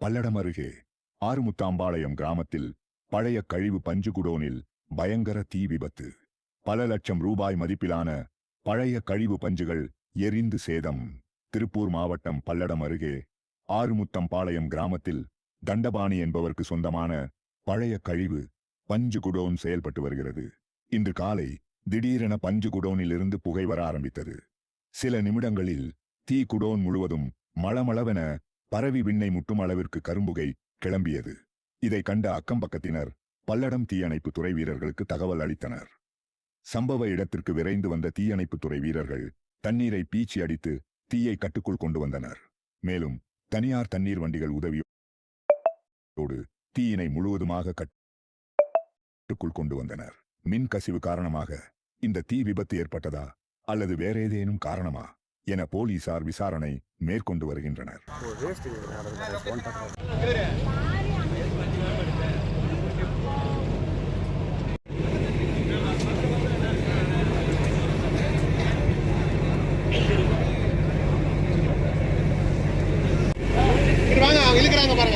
பல்லடம் அருகே ஆறுமுத்தாம்பாளையம் கிராமத்தில் பழைய கழிவு பஞ்சு குடோனில் பயங்கர தீ விபத்து. பல லட்சம் ரூபாய் மதிப்பிலான பழைய கழிவு பஞ்சுகள் எரிந்து சேதம். திருப்பூர் மாவட்டம் பல்லடம் அருகே ஆறுமுத்தம்பாளையம் கிராமத்தில் தண்டபாணி என்பவருக்கு சொந்தமான பழைய கழிவு பஞ்சு குடோன் செயல்பட்டு வருகிறது. இன்று காலை திடீரென பஞ்சு குடோனிலிருந்து புகை வர ஆரம்பித்தது. சில நிமிடங்களில் தீ குடோன் முழுவதும் மளமளவென பரவி விண்ணை முட்டும் அளவிற்கு கரும்புகை கிளம்பியது. இதை கண்ட அக்கம்பக்கத்தினர் பல்லடம் தீயணைப்பு துறை வீரர்களுக்கு தகவல் அளித்தனர். சம்பவ இடத்திற்கு விரைந்து வந்த தீயணைப்பு துறை வீரர்கள் தண்ணீரை பீச்சி அடித்து தீயை கட்டுக்குள் கொண்டு வந்தனர். மேலும் தனியார் தண்ணீர் வண்டிகள் உதவியோடு தீயினை முழுவதுமாக கட்டுக்குள் கொண்டு வந்தனர். மின் கசிவு காரணமாக இந்த தீ விபத்து ஏற்பட்டதா? அல்லது வேறேதேனும் காரணமா? என போலீசார் விசாரணை மேற்கொண்டு வருகின்றனர். இழுக்கிறாங்க பாருங்க.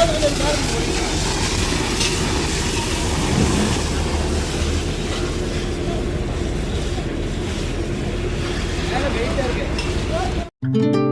வர சொல்லுங்க Thank